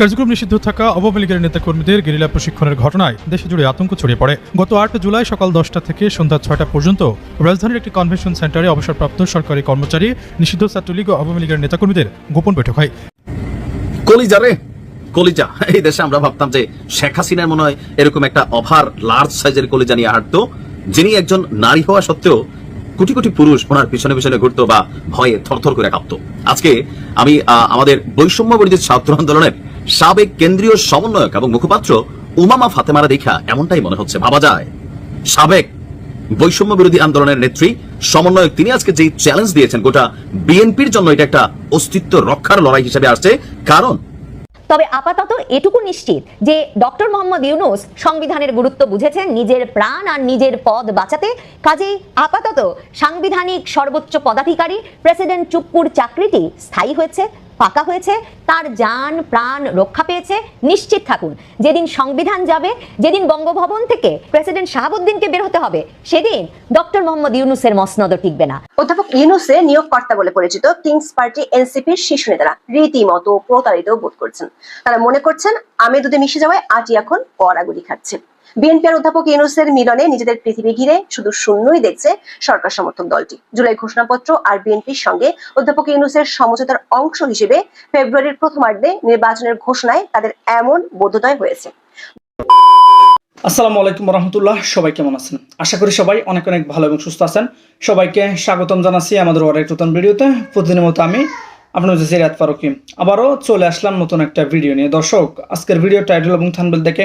কার্যক্রম নিষিদ্ধ থাকা আওয়ামী লীগের নেতাকর্মীদের গেরিলা প্রশিক্ষণের ঘটনায় দেশে জুড়ে আতঙ্ক ছড়িয়ে পড়ে। গত আট জুলাই সকাল দশটা থেকে সন্ধ্যা ছয়টা পর্যন্ত রাজধানীর একটি কনভেনশন সেন্টারে অবসরপ্রাপ্ত সরকারি কর্মচারী, নিষিদ্ধ ছাত্রলীগ ও আওয়ামী লীগের নেতাকর্মীদের গোপন বৈঠক হয়। কলিজা রে! কলিজা। এই দেশে আমরা ভাবতাম যে শেখ হাসিনার মনে হয় এরকম একটা ওভার লার্জ সাইজের কলিজা নিয়ে হাঁটতো, যিনি একজন নারী হওয়া সত্ত্বেও কোটি কোটি পুরুষ ওনার পিছনে পিছনে ঘুরতো বা ভয়ে থরথর করে কাঁপতো। আজকে আমি আমাদের বৈষম্য বিরোধী ছাত্র আন্দোলনের সাবেক কেন্দ্রীয় সমন্বয়ক এবং মুখপাত্র উমামা ফাতেমারা দেখা এমনটাই মনে হচ্ছে, ভাবা যায়। সাবেক বৈষম্য বিরোধী আন্দোলনের নেত্রী, সমন্বয়ক তিনি আজকে যেই চ্যালেঞ্জ দিয়েছেন, গোটা বিএনপির জন্য এটা একটা অস্তিত্ব রক্ষার লড়াই হিসেবে আসছে। কারণ তবে আপাতত এটুকু নিশ্চিত যে ডক্টর মোহাম্মদ ইউনুস সংবিধানের গুরুত্ব বুঝেছেন, নিজের প্রাণ আর নিজের পদ বাঁচাতে। কাজেই আপাতত সাংবিধানিক সর্বোচ্চ পদাধিকারী, প্রেসিডেন্ট চুপ্পুর চাকরিটি স্থায়ী হয়েছে। পাকা হয়েছে, তার যান, প্রাণ রক্ষা পেয়েছে, নিশ্চিত থাকুন। যেদিন সংবিধান যাবে, যেদিন বঙ্গভবন থেকে প্রেসিডেন্ট শাহাবুদ্দিনকে বের হতে হবে, সেদিন ডক্টর মোহাম্মদ ইউনুসের মসনদও টিকবে না। অধ্যাপক ইউনুসে নিয়োগকর্তা বলে পরিচিত কিংস পার্টি এনসিপির শীর্ষ নেতারা রীতিমতো প্রতারিত বোধ করছেন। তারা মনে করছেন আমি দুধে মিশে যাওয়ায় আজই এখন কড়াগুলি খাচ্ছে। বিএনপি আর অধ্যাপক ইউনুসের মিলনে নিজেদের পৃথিবী ঘিরে শুধু শূন্যই দেখছে সরকার সমর্থক দলটি। জুলাই ঘোষণাপত্র আর বিএনপির সঙ্গে অধ্যাপক ইউনুসের সমঝোতার অংশ হিসেবে ফেব্রুয়ারির প্রথমার্ধে নির্বাচনের ঘোষণায় তাদের এমন বোধোদয় হয়েছে। আসসালামু আলাইকুম রহমতুল্লাহ, সবাই কেমন আছেন? আশা করি সবাই অনেক অনেক ভালো এবং সুস্থ আছেন। সবাইকে স্বাগতম জানাচ্ছি আমাদের আরেক নতুন ভিডিওতে। প্রতিদিনের মতো আমি আপনার হচ্ছে সিরাত ফারুকি। আবারও চলে আসলাম নতুন একটা ভিডিও নিয়ে। দর্শক, আজকের ভিডিও টাইটেল এবং থানবেল দেখে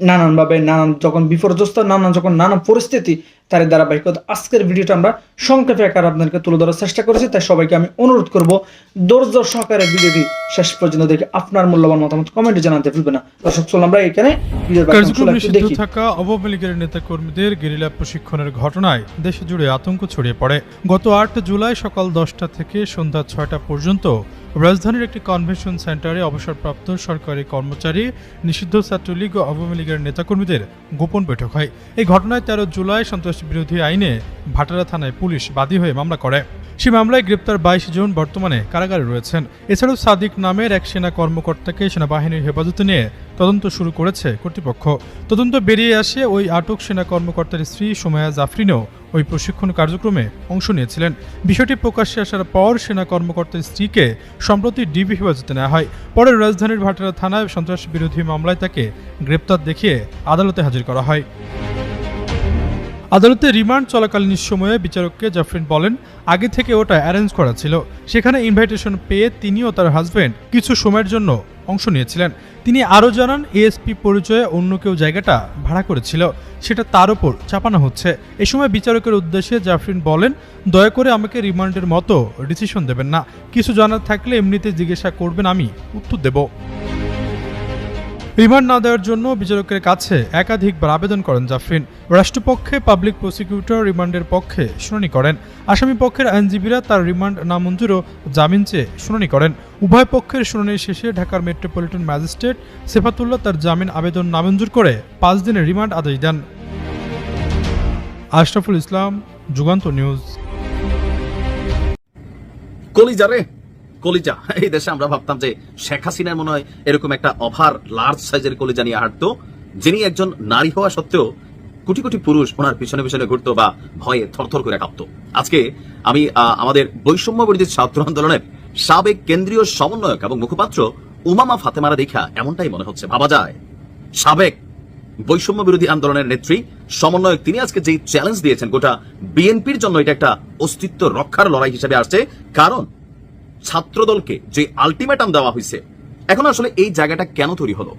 নানানভাবে নানান যখন বিপর্যস্ত নানান যখন নানান পরিস্থিতি তার ধারাবাহিকতা আজকের ভিডিওটা আমরা সংক্ষেপে আকার আপনাদেরকে তুলে ধরার চেষ্টা করেছি। তাই সবাইকে আমি অনুরোধ করব ধৈর্য সহকারে ভিডিওটি শেষ পর্যন্ত দেখে আপনার মূল্যবান মতামত কমেন্টে জানাতে ভুলবেন না। দর্শক চলুন আমরা এখানে থাকা আওয়ামী লীগের নেতাকর্মীদের গেরিলা প্রশিক্ষণের ঘটনায় দেশে জুড়ে আতঙ্ক ছড়িয়ে পড়ে। গত আট জুলাই সকাল দশটা থেকে সন্ধ্যা ছয়টা পর্যন্ত রাজধানীর একটি কনভেনশন সেন্টারে অবসরপ্রাপ্ত সরকারি কর্মচারী, নিষিদ্ধ ছাত্রলীগ ও আওয়ামী লীগের নেতাকর্মীদের গোপন বৈঠক হয়। এই ঘটনায় তেরো জুলাই সন্ত্রাস বিরোধী আইনে ভাটারা থানায় পুলিশ বাদী হয়ে মামলা করে। সে মামলায় গ্রেপ্তার বাইশ জন বর্তমানে কারাগারে রয়েছেন। এছাড়াও সাদিক নামের এক সেনা কর্মকর্তাকে সেনাবাহিনীর হেফাজতে নিয়ে তদন্ত শুরু করেছে কর্তৃপক্ষ। তদন্ত বেরিয়ে আসে ওই আটক সেনা কর্মকর্তার স্ত্রী সোমায়া জাফরিনও ওই প্রশিক্ষণ কার্যক্রমে অংশ নিয়েছিলেন। বিষয়টি প্রকাশ্যে আসার পর সেনা কর্মকর্তার স্ত্রীকে সম্প্রতি ডিবি হেফাজতে নেওয়া হয়। পরে রাজধানীর ভাটারা থানায় সন্ত্রাস বিরোধী মামলায় তাকে গ্রেপ্তার দেখিয়ে আদালতে হাজির করা হয়। আদালতে রিমান্ড চলাকালীন সময়ে বিচারককে জাফরিন বলেন, আগে থেকে ওটা অ্যারেঞ্জ করা ছিল। সেখানে ইনভাইটেশন পেয়ে তিনি ও তার হাজব্যান্ড কিছু সময়ের জন্য অংশ নিয়েছিলেন। তিনি আরও জানান, এএসপি পরিচয়ে অন্য কেউ জায়গাটা ভাড়া করেছিল, সেটা তার ওপর চাপানো হচ্ছে। এ সময় বিচারকের উদ্দেশ্যে জাফরিন বলেন, দয়া করে আমাকে রিমান্ডের মতো ডিসিশন দেবেন না। কিছু জানার থাকলে এমনিতে জিজ্ঞাসা করবেন, আমি উত্তর দেব। রিমান্ড না দেওয়ার জন্য বিচারকের কাছে একাধিকবার আবেদন করেন জাফরিন। রাষ্ট্রপক্ষে পাবলিক প্রসিকিউটর রিমান্ডের পক্ষে শুনানি করেন। আসামি পক্ষের আইনজীবীরা তার রিমান্ড নামঞ্জুর ও জামিন চেয়ে শুনানি করেন। উভয় পক্ষের শুনানি শেষে ঢাকার মেট্রোপলিটন ম্যাজিস্ট্রেট সেফাতুল্লাহ তার জামিন আবেদন নামঞ্জুর করে পাঁচ দিনের রিমান্ড আদেশ দেন। আশরাফুল ইসলাম, যুগান্ত নিউজ। কলিজা রে কলিজা। এই দেশে আমরা ভাবতাম যে শেখ হাসিনার মনে হয় এরকম একটা অভার লার্জ সাইজের কলিজা নিয়ে হাঁটতো, যিনি একজন নারী হওয়া সত্ত্বেও কোটি কোটি পুরুষ ওনার পিছনে পিছনে ঘুরতো বা ভয়ে থরথর করে কাঁপতো। আজকে আমি আমাদের বৈষম্য বিরোধী ছাত্র আন্দোলনের সাবেক কেন্দ্রীয় সমন্বয়ক এবং মুখপাত্র উমামা ফাতেমারা দেখা এমনটাই মনে হচ্ছে। ভাবা যায়, সাবেক বৈষম্য বিরোধী আন্দোলনের নেত্রী, সমন্বয়ক, তিনি আজকে যেই চ্যালেঞ্জ দিয়েছেন, গোটা বিএনপির জন্য এটা একটা অস্তিত্ব রক্ষার লড়াই হিসেবে আসছে। কারণ ছাত্রদলকে যে আলটিমেটাম দেওয়া হয়েছে এখন আসলে এই জায়গাটা কেন তৈরি হলো?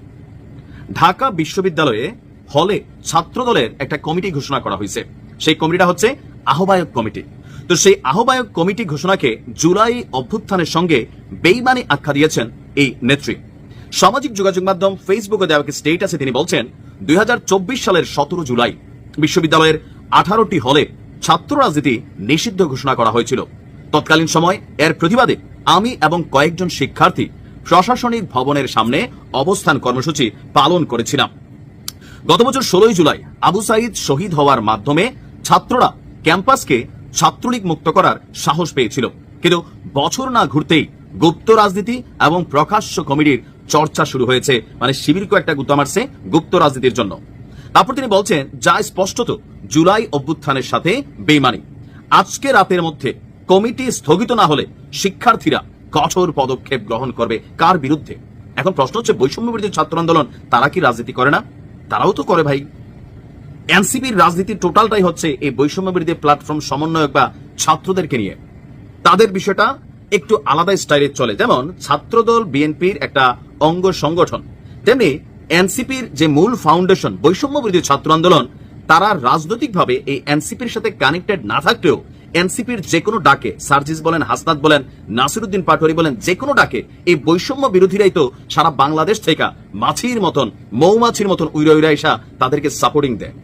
ঢাকা বিশ্ববিদ্যালয়ে হলে ছাত্রদলের একটা কমিটি ঘোষণা করা হয়েছে সেই কমিটিটা হচ্ছে আহ্বায়ক কমিটি। তো সেই আহ্বায়ক কমিটি ঘোষণাকে জুলাই অভ্যুত্থানের সঙ্গে বেইমানি আখ্যা দিয়েছেন এই নেত্রী। সামাজিক যোগাযোগ মাধ্যম ফেসবুকে দেওয়া স্টেটাসে তিনি বলছেন, দুই হাজার চব্বিশ সালের সতেরো জুলাই বিশ্ববিদ্যালয়ের আঠারোটি হলে ছাত্র রাজনীতি নিষিদ্ধ ঘোষণা করা হয়েছিল। তৎকালীন সময় এর প্রতিবাদে আমি এবং কয়েকজন শিক্ষার্থী প্রশাসনিক ভবনের সামনে অবস্থান কর্মসূচি পালন করেছিলাম। গত বছর ষোলোই জুলাই আবু সাইদ শহীদ হওয়ার মাধ্যমে ছাত্ররা ক্যাম্পাসকে ছাত্রলীগ মুক্ত করার সাহস পেয়েছিল। কিন্তু বছর না ঘুরতেই গুপ্ত রাজনীতি এবং প্রকাশ্য কমিটির চর্চা শুরু হয়েছে। মানে শিবিরকে একটা গুত্তা মারছে গুপ্ত রাজনীতির জন্য। তারপর তিনি বলছেন, যা স্পষ্টত জুলাই অভ্যুত্থানের সাথে বেইমানি। আজকে রাতের মধ্যে কমিটি স্থগিত না হলে শিক্ষার্থীরা কঠোর পদক্ষেপ গ্রহণ করবে কার বিরুদ্ধে? এখন প্রশ্ন হচ্ছে, বৈষম্য বিরোধী ছাত্র আন্দোলন তারা কি রাজনীতি করে না? তারাও তো করে ভাই। এনসিপির রাজনীতি টোটালটাই হচ্ছে এই বৈষম্য বিরোধী প্ল্যাটফর্ম সমন্বয়ক বা ছাত্রদেরকে নিয়ে। তাদের বিষয়টা একটু আলাদা স্টাইলে চলে। যেমন, ছাত্রদল বিএনপির একটা অঙ্গ সংগঠন। তেমনি এনসিপির যে মূল ফাউন্ডেশন বৈষম্য বিরোধী ছাত্র আন্দোলন, তারা রাজনৈতিকভাবে এই এনসিপির সাথে কানেক্টেড না থাকলেও এনসিপির যে কোনো ডাকে, সার্জিস বলেন, হাসনাত বলেন, নাসিরুদ্দিন পাটোয়ারি বলেন যে কোনো ডাকে, এই বৈষম্য বিরোধীরাই তো সারা বাংলাদেশ থেকে মাছির মতন, মৌমাছির মতন উইরা উইরা এসা তাদেরকে সাপোর্টিং দেয়।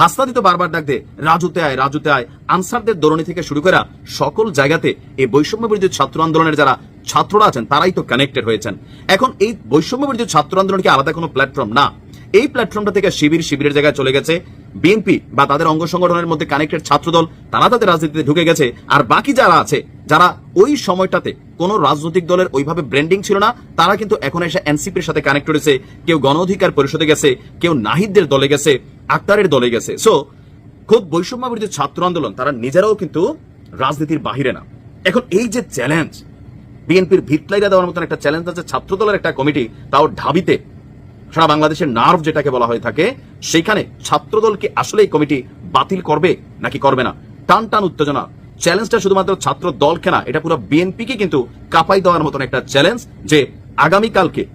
হাসনাদি তো বারবার ডাক দে রাজুতে আয় রাজুতে আয়। আনসারদের দরণি থেকে শুরু করা সকল জায়গাতে এই বৈষম্য বিরোধী ছাত্র আন্দোলনের যারা ছাত্ররা আছেন, তারাই তো কানেক্টেড হয়েছেন। এখন এই বৈষম্য বিরোধী ছাত্র আন্দোলন কি আলাদা কোনো প্ল্যাটফর্ম না। এই প্ল্যাটফর্মটা থেকে শিবির শিবিরের জায়গায় চলে গেছে। বিএনপি বা তাদের অঙ্গ সংগঠনের মধ্যে কানেক্টেড ছাত্রদল, তারা তাদের রাজনীতিতে ঢুকে গেছে। আর বাকি যারা আছে, যারা ওই সময়টাতে কোন রাজনৈতিক দলের ওইভাবে ব্র্যান্ডিং ছিল না, তারা কিন্তু এখন এসে এনসিপির সাথে কানেক্ট হয়েছে কেউ গণ অধিকার পরিষদে গেছে, কেউ নাহিদদের দলে গেছে, আক্তারের দলে গেছে। সো খুব বৈষম্য বিরোধী ছাত্র আন্দোলন, তারা নিজেরাও কিন্তু রাজনীতির বাহিরে না। এখন এই যে চ্যালেঞ্জ বিএনপির ভিটলাইরা দেওয়ার মতন একটা চ্যালেঞ্জ আছে ছাত্র দলের একটা কমিটি, তাও ঢাবিতে সারা বাংলাদেশের নার্ভ যেটাকে বলা হয়ে থাকে সেখানে ছাত্রদলকে আসলে এই কমিটি বাতিল করবে নাকি করবে না? টান টান উত্তেজনা। চ্যালেঞ্জটা শুধুমাত্র ছাত্র দলকে না এটা পুরো বিএনপিকে কিন্তু কাপাই দেওয়ার মতন একটা চ্যালেঞ্জ যে আগামীকালকে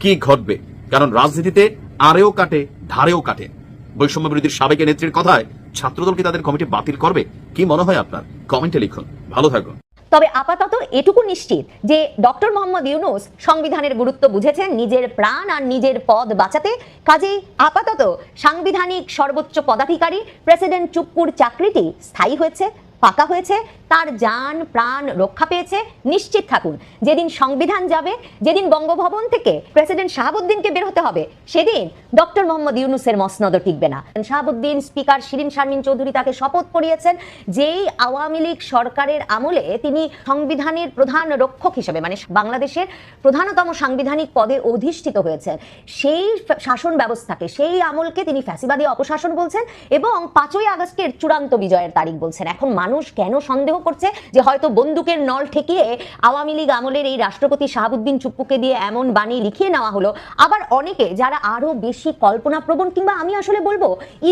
কি ঘটবে। কারণ রাজনীতিতে আরেও কাটে, ধারেও কাটে। বৈষম্য বিরোধীর সাবেক নেত্রীর কথায় ছাত্রদল কি তাদের কমিটি বাতিল করবে? কি মনে হয় আপনার? কমেন্টে লিখুন। ভালো থাকুন। তবে আপাতত এটুকু নিশ্চিত যে ডক্টর মোহাম্মদ ইউনুস সংবিধানের গুরুত্ব বুঝেছেন নিজের প্রাণ আর নিজের পদ বাঁচাতে। কাজেই আপাতত সাংবিধানিক সর্বোচ্চ পদাধিকারী প্রেসিডেন্ট চুপ্পুর চাকরিটি স্থায়ী হয়েছে পাকা হয়েছে। তার যান প্রাণ রক্ষা পেয়েছে নিশ্চিত থাকুন। যেদিন সংবিধান যাবে, যেদিন বঙ্গভবন থেকে প্রেসিডেন্ট শাহাবুদ্দিনকে বের হতে হবে, সেদিন ডক্টর মোহাম্মদ ইউনুসের মসনদ টিকবে না। শাহাবুদ্দিন স্পিকার শিরিন শারমিন চৌধুরী তাকে শপথ পড়িয়েছেন যেই আওয়ামী লীগ সরকারের আমলে তিনি সংবিধানের প্রধান রক্ষক হিসেবে মানে বাংলাদেশের প্রধানতম সাংবিধানিক পদে অধিষ্ঠিত হয়েছেন। সেই শাসন ব্যবস্থাকে, সেই আমলকে তিনি ফ্যাসিবাদী অপশাসন বলছেন এবং পাঁচই আগস্টের চূড়ান্ত বিজয়ের তারিখ বলছেন। এখন মানুষ কেন সন্দেহ করছে যে হয়তো বন্দুকের নল ঠেকিয়ে আওয়ামী লীগ আমলের এই রাষ্ট্রপতি শাহাবুদ্দিন চুপ্পুকে দিয়ে এমন বাণী লিখিয়ে নেওয়া হলো। আবার অনেকে যারা আরও বেশি কল্পনাপ্রবণ কিংবা আমি আসলে বলব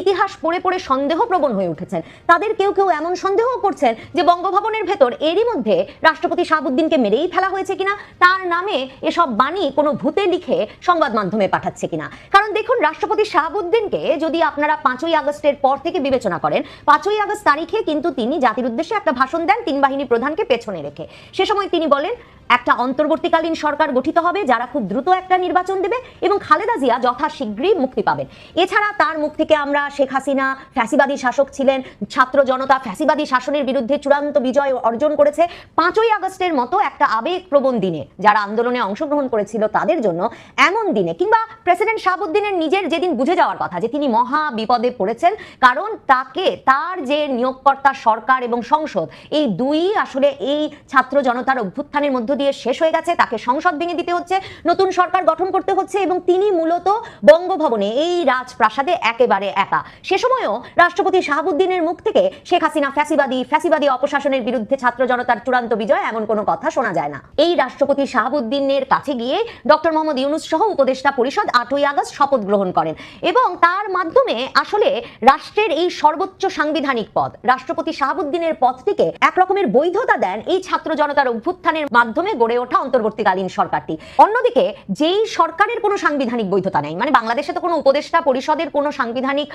ইতিহাস পড়ে পড়ে সন্দেহপ্রবণ হয়ে উঠেছেন, তাদের কেউ কেউ এমন সন্দেহ করছেন যে বঙ্গভবনের ভেতর এরই মধ্যে রাষ্ট্রপতি শাহাবুদ্দিনকে মেরেই ফেলা হয়েছে কিনা, তার নামে এসব বাণী কোনো ভূতে লিখে সংবাদ মাধ্যমে পাঠাচ্ছে কিনা। কারণ দেখুন, রাষ্ট্রপতি শাহাবুদ্দিনকে যদি আপনারা পাঁচই আগস্টের পর থেকে বিবেচনা করেন, পাঁচই আগস্ট তারিখে কিন্তু তিনি জাতির উদ্দেশ্যে একটা ভাষণ দেন, তিন বাহিনী প্রধানকে পেছনে রেখে। সে সময় তিনি বলেন, একটা অন্তর্বর্তীকালীন সরকার গঠিত হবে, যারা খুব দ্রুত একটা নির্বাচন দেবে এবং খালেদা জিয়া যথাশীঘ্রই মুক্তি পাবেন। এছাড়া তার মুখ থেকে আমরা শেখ হাসিনা ফ্যাসিবাদী শাসক ছিলেন, ছাত্র জনতা ফ্যাসিবাদী শাসনের বিরুদ্ধে চূড়ান্ত বিজয় অর্জন করেছে। পাঁচই আগস্টের মতো একটা আবেগপ্রবণ দিনে যারা আন্দোলনে অংশগ্রহণ করেছিল, তাদের জন্য এমন দিনে কিংবা প্রেসিডেন্ট শাহাবুদ্দিনের নিজের যেদিন বুঝে যাওয়ার কথা, যে তিনি মহা বিপদে পড়েছেন, কারণ তাকে তার যে নিয়োগকর্তা সরকার এবং সংসদ এই দুই আসলে এই ছাত্র জনতার অভ্যুত্থানের মধ্য দিয়ে শেষ হয়ে গেছে, তাকে সংসদ ভেঙে দিতে হচ্ছে, নতুন সরকার গঠন করতে হচ্ছে এবং তিনি মূলত বঙ্গভবনে এই রাজপ্রাসাদে একেবারে একা। সে সময়ও রাষ্ট্রপতি শাহাবুদ্দিনের মুখ থেকে শেখ হাসিনা ফ্যাসিবাদী ফ্যাসিবাদী অপশাসনের বিরুদ্ধে ছাত্র জনতার চূড়ান্ত বিজয় এমন কোনো কথা শোনা যায় না। এই রাষ্ট্রপতি শাহাবুদ্দিনের কাছে গিয়ে ডক্টর মোহাম্মদ ইউনুস সহ উপদেষ্টা পরিষদ আটই আগস্ট শপথ গ্রহণ করেন এবং তার মাধ্যমে আসলে রাষ্ট্রের এই সর্বোচ্চ সাংবিধানিক পদ, রাষ্ট্রপতি শাহাবুদ্দিনের পদটিকে এক রকমের বৈধতা দেন এই ছাত্র জনতার অভ্যুত্থানের মাধ্যমে গড়ে ওঠা অন্তর্বর্তীকালীন সরকারটি। অন্যদিকে, যেই সরকারের কোনো সাংবিধানিক বৈধতা নেই মানে বাংলাদেশে তো কোনো উপদেষ্টা পরিষদের কোনো সাংবিধানিক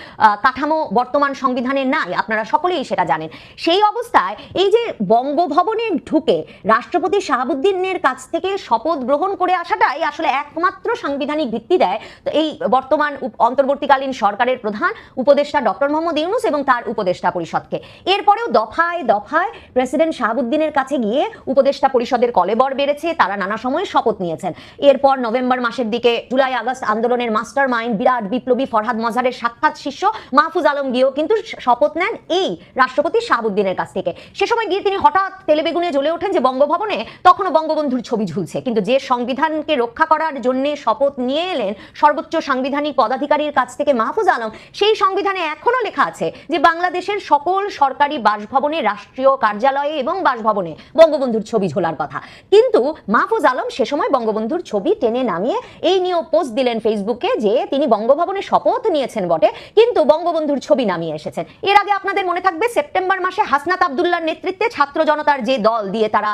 কাঠামো বর্তমান সংবিধানে নাই, আপনারা সকলেই সেটা জানেন। সেই অবস্থায় এই যে বঙ্গভবনে ঢুকে রাষ্ট্রপতি শাহাবুদ্দিনের কাছ থেকে শপথ গ্রহণ করে আসাটাই আসলে একমাত্র সাংবিধানিক ভিত্তি দেয়। তো এই বর্তমান অন্তর্বর্তীকালীন সরকারের প্রধান উপদেষ্টা ডক্টর মোহাম্মদ ইউনুস এবং তার উপদেষ্টা পরিষদকে। এরপরেও দফায় দফায় প্রেসিডেন্ট শাহাবুদ্দিনের কাছে গিয়ে উপদেষ্টা পরিষদের কলেবর বেড়েছে, তারা নানা সময়ে শপথ নিয়েছেন। এরপর নভেম্বর মাসের দিকে জুলাই আগস্ট আন্দোলনের মাস্টার মাইন্ড বিরাট বিপ্লবী ফরহাদ মজারের সাক্ষাৎ শিষ্য মাহফুজ আলম গিয়েও কিন্তু শপথ নেন এই রাষ্ট্রপতি শাহাবুদ্দিনের কাছ থেকে। সে সময় গিয়ে তিনি হঠাৎ তেলেবেগুনে জ্বলে ওঠেন যে বঙ্গভবনে তখনও বঙ্গবন্ধুর ছবি ঝুলছে। কিন্তু যে সংবিধানকে রক্ষা করার জন্য শপথ নিয়ে এলেন সর্বোচ্চ সাংবিধানিক পদাধিকারীর কাছ থেকে মাহফুজ আলম, সেই সংবিধানে এখনও লেখা আছে যে বাংলাদেশের সকল সরকারি বাসভবনে রাষ্ট্রীয় কার্যালয়ে এবং বাসভবনে বঙ্গবন্ধুর ছবি ঝোলার কথা। কিন্তু মাহফুজ আলম সে সময় বঙ্গবন্ধুর ছবি টেনে নামিয়ে এই নিয়েও পোস্ট দিলেন ফেসবুকে যে তিনি বঙ্গভবনে শপথ নিয়েছেন বটে, কিন্তু বঙ্গবন্ধুর ছবি নামিয়ে এসেছেন। এর আগে আপনাদের মনে থাকবে, সেপ্টেম্বর মাসে হাসনাত আবদুল্লার নেতৃত্বে ছাত্র জনতার যে দল দিয়ে তারা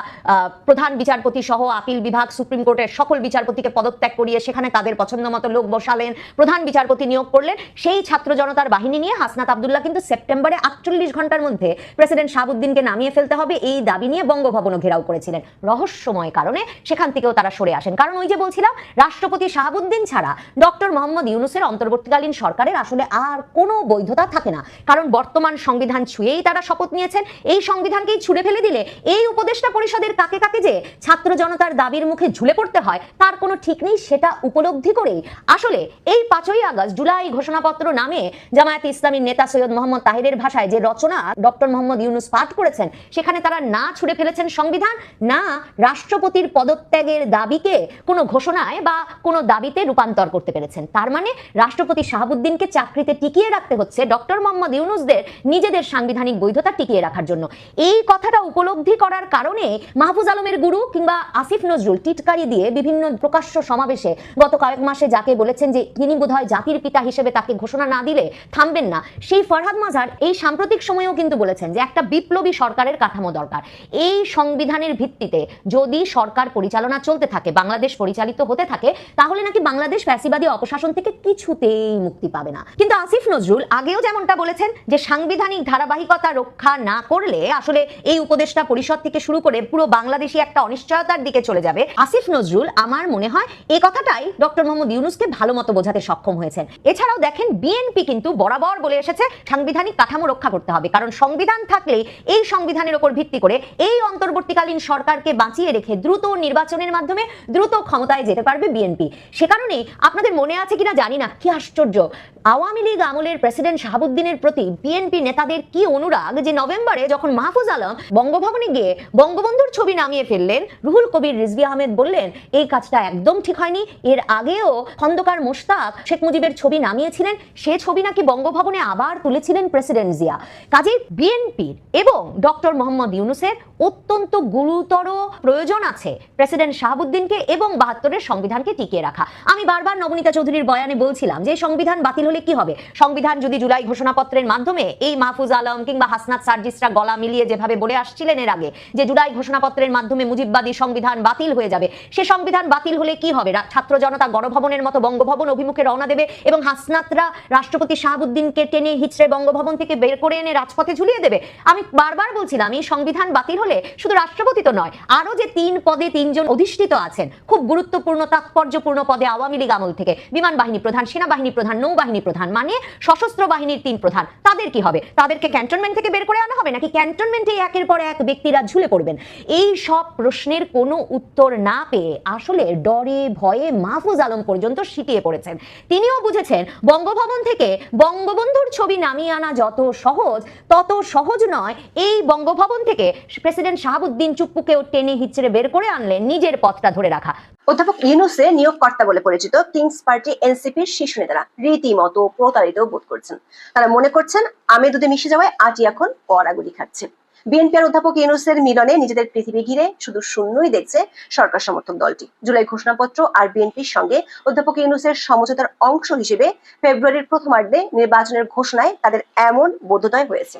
প্রধান বিচারপতি সহ আপিল বিভাগ, সুপ্রিম কোর্টের সকল বিচারপতিকে পদত্যাগ করিয়ে সেখানে তাদের পছন্দ মতো লোক বসালেন, প্রধান বিচারপতি নিয়োগ করলেন, সেই ছাত্র জনতার বাহিনী নিয়ে হাসনাত আবদুল্লাহ কিন্তু সেপ্টেম্বরে আটচল্লিশ ঘণ্টার মধ্যে প্রেসিডেন্ট শাহাবুদ্দিনকে নামিয়ে ফেলতে হবে। এই দাবি নিয়ে বঙ্গভবনও ঘেরাও করেছিলেন। রহস্যময় কারণে সেখান থেকেও তারা সরে আসেন। কারণ ওই যে বলছিলাম, রাষ্ট্রপতি শাহাবুদ্দিন ছাড়া ডক্টর মোহাম্মদ ইউনুসের অন্তর্বর্তীকালীন সরকারের আসলে আর কোনো বৈধতা থাকে না। কারণ বর্তমান সংবিধান ছুঁয়েই তারা শপথ নিয়েছেন। এই সংবিধানকেই ছুঁড়ে ফেলে দিলে এই উপদেষ্টা পরিষদের কাকে কাকে যে ছাত্র জনতার দাবির মুখে ঝুলে পড়তে হয়, তার কোনো ঠিক নেই, সেটা উপলব্ধি করেই। আসলে এই পাঁচই আগস্ট জুলাই ঘোষণাপত্র নামে জামায়াত ইসলামীর নেতা সৈয়দ মোহাম্মদ তাহিরের ভাষায় যে রচনা ডক্টর মোহাম্মদ ইউনুস পাঠ করেছেন। সেখানে তারা না ছুড়ে ফেলেছেন সংবিধান, না রাষ্ট্রপতির পদত্যাগের দাবিকে কোনো ঘোষণায় বা কোনো দাবিতে রূপান্তর করতে পেরেছেন। তার মানে রাষ্ট্রপতি শাহাবুদ্দিনকে চাকরিতে টিকিয়ে রাখতে হচ্ছে ডক্টর মোহাম্মদ ইউনুসদের নিজেদের সাংবিধানিক বৈধতা টিকিয়ে রাখার জন্য। এই কথাটা উপলব্ধি করার কারণে মাহফুজ আলমের গুরু কিংবা আসিফ নজরুল টিটকারি দিয়ে বিভিন্ন প্রকাশ্য সমাবেশে গত কয়েক মাসে যাকে বলেছেন যে তিনি বোধহয় জাতির পিতা হিসেবে তাকে ঘোষণা না দিলে থামবেন না, সেই ফরহাদ মাজার এই সাম্প্রতিক সময়েও কিন্তু বলেছেন যে একটা বিপ্লবী সরকারের কাঠামো দরকার। এই সংবিধানের ভিত্তিতে যদি সরকার পরিচালনা চলতে থাকে, বাংলাদেশ পরিচালিত হতে থাকে, তাহলে নাকি বাংলাদেশ ফ্যাসিবাদী অপশাসন থেকে কিছুতেই মুক্তি পাবে না। কিন্তু আসিফ নজরুল আগেও যেমনটা বলেছেন যে সাংবিধানিক ধারাবাহিকতা রক্ষা না করলে আসলে এই উপদেষ্টা পরিষদ থেকে শুরু করে পুরো বাংলাদেশি একটা অনিশ্চয়তার দিকে চলে যাবে। আসিফ নজরুল আমার মনে হয় এই কথাটাই ডক্টর মোহাম্মদ ইউনুসকে ভালো মতো বোঝাতে সক্ষম হয়েছেন। এছাড়াও দেখেন, বিএনপি কিন্তু বরাবর বলে এসেছে, সাংবিধানিক কাঠামো রক্ষা করতে হবে, কারণ সংবিধান থাকলে এই সংবিধানের উপর ভিত্তি করে এই অন্তর্বর্তীকালীন সরকারকে বাঁচিয়ে রেখে দ্রুত নির্বাচনের মাধ্যমে দ্রুত ক্ষমতায় যেতে পারবে বিএনপি। সে কারণেই আপনাদের মনে আছে কিনা জানি না, কি আশ্চর্য। আওয়ামী লীগ আমলের প্রেসিডেন্ট শাহাবুদ্দিনের প্রতি বিএনপি নেতাদের কি অনুরাগ যে নভেম্বরে যখন মাহফুজ আলম বঙ্গভবনে গিয়ে বঙ্গবন্ধুর ছবি নামিয়ে ফেললেন, রুহুল কবির, রিজভি আহমেদ বললেন, এই কাজটা একদম ঠিক হয়নি। এর আগেও খন্দকার মোশতাক, শেখ মুজিবের ছবি নামিয়েছিলেন। সে ছবি নাকি বঙ্গভবনে আবার তুলেছিলেন প্রেসিডেন্ট জিয়া। কাজে বিএনপির এবং ডক্টর মোহাম্মদ ইউনুসের অত্যন্ত গুরুতর প্রয়োজন আছে প্রেসিডেন্ট শাহাবুদ্দিনকে এবং বাহাত্তরের সংবিধানকে টিকিয়ে রাখা। আমি বারবার নবনীতা চৌধুরীর বয়ানে বলছিলাম যে, সংবিধান বাতিল হলে কি হবে? সংবিধান যদি জুলাই ঘোষণাপত্রের মাধ্যমে এই মাহফুজ আলম কিংবা হাসনাত সার্জিসরা গলা মিলিয়ে যেভাবে বলে আসছিলেন এর আগে, যে জুলাই ঘোষণাপত্রের মাধ্যমে মুজিববাদী সংবিধান বাতিল হয়ে যাবে, সে সংবিধান বাতিল হলে কি হবে? ছাত্র জনতা গণভবনের মতো বঙ্গভবন অভিমুখে রওনা দেবে এবং হাসনাতরা রাষ্ট্রপতি শাহাবুদ্দিনকে টেনে হিচড়ে বঙ্গভবন থেকে বের করে এনে রাজপথে ঝুলিয়ে দেবে? আমি বারবার বলছিলাম, এই সংবিধান বাতিল হলে শুধু রাষ্ট্রপতি তো নয় আরও যে তিন পদে তিনজন অধিষ্ঠিত আছেন, খুব গুরুত্বপূর্ণ, তাৎপর্যপূর্ণ পদে আওয়ামী লীগ আমল থেকে, বিমান বাহিনী প্রধান, সেনাবাহিনী প্রধান, নৌবাহিনী প্রধান মানে সশস্ত্র বাহিনীর তিন প্রধান, তাদের কি হবে? তাদেরকে ক্যান্টনমেন্ট থেকে বের করে আনা হবে, নাকি ক্যান্টনমেন্টে একের পর এক ব্যক্তিরা ঝুলে পড়বেন? এই সব প্রশ্নের কোনো উত্তর না পেয়ে আসলে ডরে, ভয়ে মাহফুজ আলম পর্যন্ত সিটিয়ে পড়েছেন। তিনিও বুঝেছেন, বঙ্গভবন থেকে বঙ্গবন্ধুর ছবি নামিয়ে আনা যত সহজ, তত সহজ নয়, এই বঙ্গভবন থেকে প্রেসিডেন্ট শাহাবুদ্দিন চুপ্পুকেও টেনে হিচড়ে বের করে আনলেন নিজের পথটা ধরে রাখা। অধ্যাপক ইউনুসে নিয়োগকর্তা বলে পরিচিত কিংস পার্টি এনসিপির শীর্ষ নেতারা রীতিমতো প্রতারিত বোধ করছেন। তারা মনে করছেন, আমি দুধে মিশে যাওয়ায় আজই এখন কড়াগুলি খাচ্ছে। বিএনপি আর অধ্যাপক ইউনুসের মিলনে নিজেদের পৃথিবী ঘিরে শুধু শূন্যই দেখছে সরকার সমর্থক দলটি। জুলাই ঘোষণাপত্র আর বিএনপির সঙ্গে অধ্যাপক ইউনুসের সমঝোতার অংশ হিসেবে ফেব্রুয়ারির প্রথমার্ধে নির্বাচনের ঘোষণায় তাদের এমন বোধোদয় হয়েছে।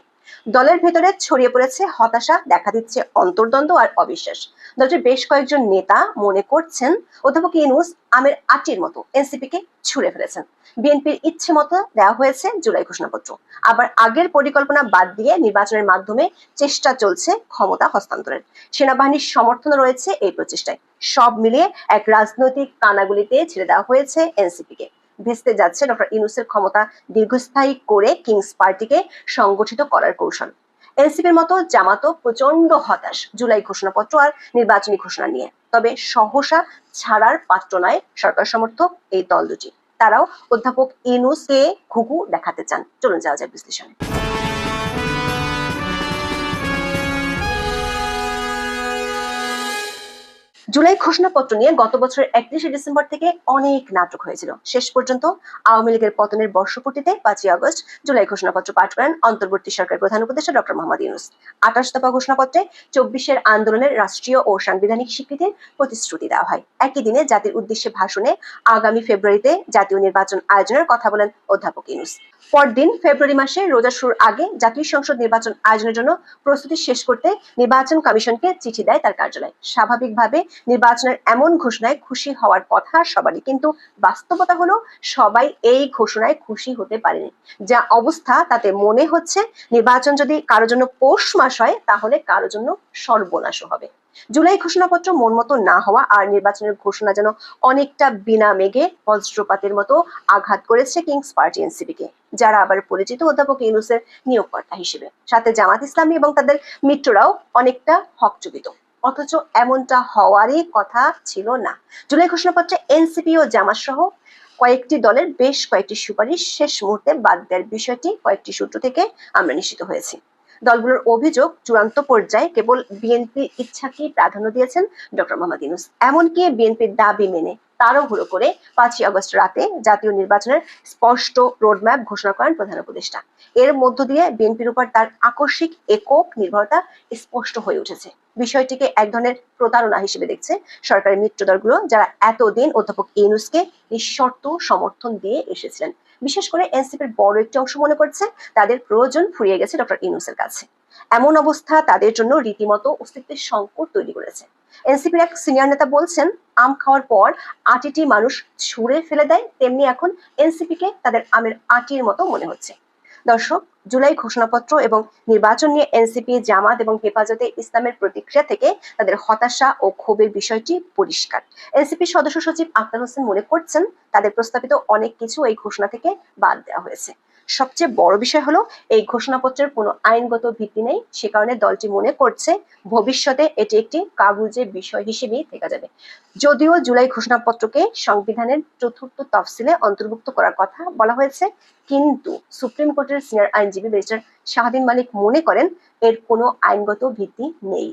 দলের ভেতরে ছড়িয়ে পড়েছে হতাশা, দেখা দিচ্ছে অন্তর্দ্বন্দ্ব আর অবিশ্বাস। দলটির বেশ কয়েকজন নেতা মনে করছেন, অধ্যাপক ইউনুস আমের আটির মতো এনসিপি কে ছুড়ে ফেলেছেন। বিএনপির ইচ্ছে মতো দেওয়া হয়েছে জুলাই ঘোষণাপত্র। আবার আগের পরিকল্পনা বাদ দিয়ে নির্বাচনের মাধ্যমে চেষ্টা চলছে ক্ষমতা হস্তান্তরের। সেনাবাহিনীর সমর্থন রয়েছে এই প্রচেষ্টায়। সব মিলিয়ে এক রাজনৈতিক কানাগুলিতে ছেড়ে দেওয়া হয়েছে এনসিপি কে ভেস্তে যাচ্ছে ডক্টর ইউনুসের ক্ষমতা দীর্ঘস্থায়ী করে কিংস পার্টিকে সংগঠিত করার কৌশল। এনসিপির মতো জামাতও প্রচণ্ড হতাশ জুলাই ঘোষণাপত্র আর নির্বাচনী ঘোষণা নিয়ে। তবে সহসা ছাড়ার পাত্র নয় সরকার সমর্থক এই দল দুটি। তারাও অধ্যাপক ইনুসকে ঘুঘু দেখাতে চান। চলুন যাওয়া যায় বিশ্লেষণে। জুলাই ঘোষণাপত্র নিয়ে গত বছরের একত্রিশে ডিসেম্বর থেকে অনেক নাটক হয়েছিল। শেষ পর্যন্ত আওয়ামী লীগের পতনের বর্ষপূর্তিতে পাঁচই আগস্ট জুলাই ঘোষণাপত্র পাঠ করেন অন্তর্বর্তী সরকার প্রধান উপদেষ্টা ডক্টর মোহাম্মদ ইউনুস। আঠাশ দফা ঘোষণাপত্রে চব্বিশের আন্দোলনের রাষ্ট্রীয় ও সাংবিধানিক স্বীকৃতির প্রতিশ্রুতি দেওয়া হয়। একই দিনে জাতির উদ্দেশ্যে ভাষণে আগামী ফেব্রুয়ারিতে জাতীয় নির্বাচন আয়োজনের কথা বলেন অধ্যাপক ইউনুস। পরদিন ফেব্রুয়ারি মাসে রোজা শুরুর আগে জাতীয় সংসদ নির্বাচন আয়োজনের জন্য প্রস্তুতি শেষ করতে নির্বাচন কমিশনকে চিঠি দেয় তার কার্যালয়। স্বাভাবিকভাবে নির্বাচনের এমন ঘোষণায় খুশি হওয়ার কথা সবারই। কিন্তু বাস্তবতা হলো, সবাই এই ঘোষণায় খুশি হতে পারেনি। যা অবস্থা, তাতে মনে হচ্ছে নির্বাচন যদি কারও জন্য পৌষ মাস হয়, তাহলে কারও জন্য সর্বনাশও হবে। জুলাই ঘোষণাপত্র মন মতো না হওয়া আর নির্বাচনের ঘোষণা যেন অনেকটা বিনা মেঘে বজ্রপাতের মতো আঘাত করেছে কিংস পার্টি এনসিপিকে, যারা আবার পরিচিত অধ্যাপক ইউনুসের নিয়োগকর্তা হিসেবে। সাথে জামাত ইসলামী এবং তাদের মিত্ররাও অনেকটা হকচকিত। অথচ এমনটা হওয়ারই কথা ছিল না। জুলাই ঘোষণাপত্রে এনসিপি ও জামাত সহ কয়েকটি দলের বেশ কয়েকটি সুপারিশ শেষ মুহূর্তে বাদ দেওয়ার বিষয়টি কয়েকটি সূত্র থেকে আমরা নিশ্চিত হয়েছি। দলগুলোর অভিযোগ চূড়ান্ত পর্যায়ে কেবল বিএনপির ইচ্ছাকেই প্রাধান্য দিয়েছেন ডক্টর মোহাম্মদ ইউনুস। এমনকি বিএনপির দাবি মেনে তাড়াহুড়ো করে পাঁচই আগস্ট রাতে জাতীয় নির্বাচনের স্পষ্ট রোডম্যাপ ঘোষণা করেন প্রধান উপদেষ্টা। এর মধ্য দিয়ে বিএনপির উপর তার আকস্মিক একক নির্ভরতা স্পষ্ট হয়ে উঠেছে। বিষয়টিকে এক ধরনের প্রতারণা হিসেবে দেখছে সরকারের মিত্র দলগুলো যারা এতদিন অধ্যাপক ইউনুসকে নিঃশর্ত সমর্থন দিয়ে এসেছিলেন। বিশেষ করে এনসিপির বড় একটি অংশ মনে করছে, তাদের প্রয়োজন ফুরিয়ে গেছে ডক্টর ইউনুসের কাছে। এমন অবস্থা তাদের জন্য রীতিমতো অস্তিত্বের সংকট তৈরি করেছে। এনসিপির এক সিনিয়র নেতা বলছেন, আম খাওয়ার পর আটিটি মানুষ ছুঁড়ে ফেলে দেয়, তেমনি এখন এনসিপি কে তাদের আমের আটির মতো মনে হচ্ছে। দর্শক, জুলাই ঘোষণাপত্র এবং নির্বাচন নিয়ে এনসিপি, জামাত এবং হেফাজতে ইসলামের প্রতিক্রিয়া থেকে তাদের হতাশা ও ক্ষোভের বিষয়টি পরিষ্কার। এনসিপি সদস্য সচিব আক্তার হোসেন মনে করছেন, তাদের প্রস্তাবিত অনেক কিছু এই ঘোষণা থেকে বাদ দেওয়া হয়েছে। সবচেয়ে বড় বিষয় হলো এই ঘোষণাপত্রের কোনো আইনগত ভিত্তি নেই। সে কারণে দলটি মনে করছে ভবিষ্যতে এটি একটি কাগুজে বিষয় হিসেবেই থেকে যাবে। যদিও জুলাই ঘোষণাপত্রকে সংবিধানের চতুর্থ তফসিলে অন্তর্ভুক্ত করার কথা বলা হয়েছে, কিন্তু সুপ্রিম কোর্টের সিনিয়র আইনজীবী ব্যারিস্টার শাহাদিন মালিক মনে করেন এর কোনো আইনগত ভিত্তি নেই।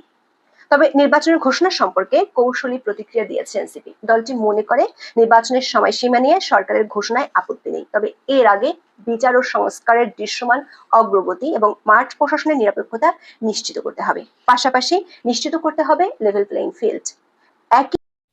তবে নির্বাচনের ঘোষণা সম্পর্কে কৌশলী প্রতিক্রিয়া দিয়েছে এনসিপি। দলটি মনে করে, নির্বাচনের সময়সীমা নিয়ে সরকারের ঘোষণায় আপত্তি নেই। তবে এর আগে বিচার ও সংস্কারের দৃশ্যমান অগ্রগতি এবং মার্চ প্রশাসনের নিরপেক্ষতা নিশ্চিত করতে হবে। পাশাপাশি নিশ্চিত করতে হবে লেভেল প্লেইং ফিল্ড একই